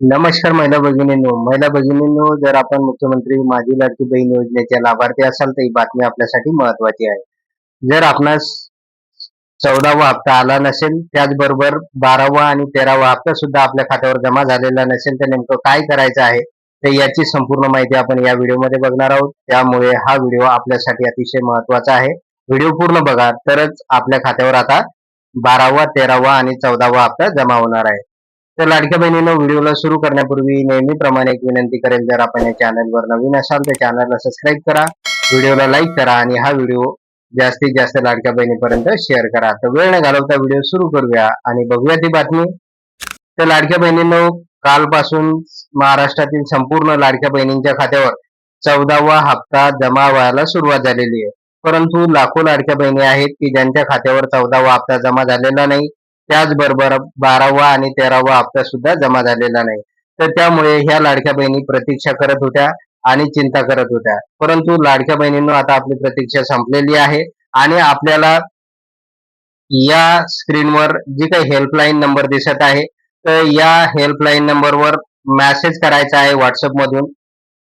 नमस्कार महिला भगिनींनो. महिला भगिनींनो जर आपण मुख्यमंत्री माझी लाडकी बहीण योजनेचे लाभार्थी असाल तर ही बातमी आपल्यासाठी महत्वाची आहे. जर आपणास चौदावा हप्ता आला नसेल त्याचबरोबर बारावा आणि तेरावा हप्ता सुद्धा आपल्या खात्यावर जमा झालेला नसेल तर नेमकं काय करायचं आहे तर याची संपूर्ण माहिती आपण या व्हिडिओमध्ये बघणार आहोत. त्यामुळे हा व्हिडिओ आपल्यासाठी अतिशय महत्त्वाचा आहे. व्हिडिओ पूर्ण बघा तरच आपल्या खात्यावर आता बारावा तेरावा आणि चौदावा हप्ता जमा होणार आहे. तर लाडक्या बहिणीनं व्हिडिओला सुरू करण्यापूर्वी नेहमीप्रमाणे एक विनंती करेल जर आपण या चॅनलवर नवीन असाल तर चॅनलला सबस्क्राईब करा व्हिडिओला लाईक करा आणि हा व्हिडिओ जास्तीत जास्त लाडक्या बहिणीपर्यंत शेअर करा. तर वेळ न घालवता व्हिडिओ सुरू करूया आणि बघूया ती बातमी. तर लाडक्या बहिणींनो कालपासून महाराष्ट्रातील संपूर्ण लाडक्या बहिणींच्या खात्यावर चौदावा हप्ता जमा व्हायला सुरुवात झालेली आहे. परंतु लाखो लाडक्या बहिणी आहेत की ज्यांच्या खात्यावर चौदावा हप्ता जमा झालेला नाही त्याचबरोबर बारावा आणि तेरावा हप्ता सुद्धा जमा झालेला नाही. तर त्यामुळे ह्या लाडक्या बहिणी प्रतीक्षा करत होत्या आणि चिंता करत होत्या. परंतु लाडक्या बहिणींनो आता आपली प्रतीक्षा संपलेली आहे आणि आपल्याला या स्क्रीनवर जी काही हेल्पलाईन नंबर दिसत आहे तर या हेल्पलाईन नंबरवर मेसेज करायचा आहे व्हॉट्सअप मधून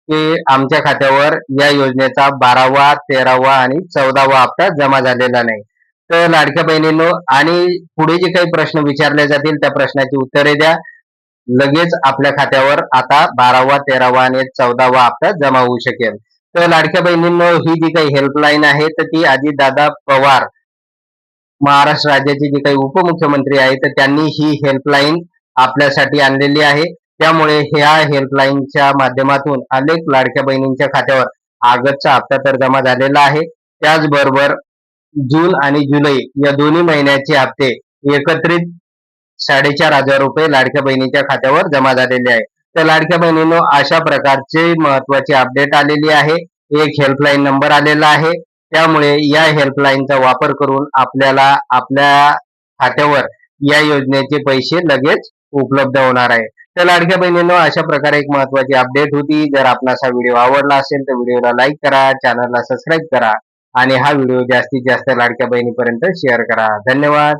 की आमच्या खात्यावर या योजनेचा बारावा तेरावा आणि चौदावा हप्ता जमा झालेला नाही. तर लाडक्या बहिणींनो आणि पुढे जे काही प्रश्न विचारले जातील त्या प्रश्नाची उत्तरे द्या. लगेच आपल्या खात्यावर आता बारावा तेरावा आणि चौदावा हप्ता जमा होऊ शकेल. तर लाडक्या बहिणींनो ही जी काही हेल्पलाईन आहे तर ती आधी दादा पवार महाराष्ट्र राज्याचे जे काही उपमुख्यमंत्री आहेत तर त्यांनी ही हेल्पलाईन आपल्यासाठी आणलेली आहे. त्यामुळे ह्या हेल्पलाईनच्या माध्यमातून अनेक लाडक्या बहिणींच्या खात्यावर आगतचा हप्ता तर जमा झालेला आहे. त्याचबरोबर जून आणि जुलै या दोन्ही महिन्याचे हप्ते एकत्रित साडेचार हजार रुपये लाडक्या बहिणीच्या खात्यावर जमा झालेले आहे तर लाडक्या बहिणीनो अशा प्रकारचे महत्त्वाचे अपडेट आलेली आहे. एक हेल्पलाईन नंबर आलेला आहे. त्यामुळे या हेल्पलाईनचा वापर करून आपल्याला आपल्या खात्यावर या योजनेचे पैसे लगेच उपलब्ध होणार आहे. तर लाडक्या बहिणींनो अशा प्रकारे एक महत्वाची अपडेट होती. जर आपणास हा व्हिडिओ आवडला असेल तर व्हिडिओला लाईक करा. चॅनलला सबस्क्राईब करा. आणि हा व्हिडिओ जास्तीत जास्त लाडक्या बहिणीपर्यंत शेअर करा. धन्यवाद.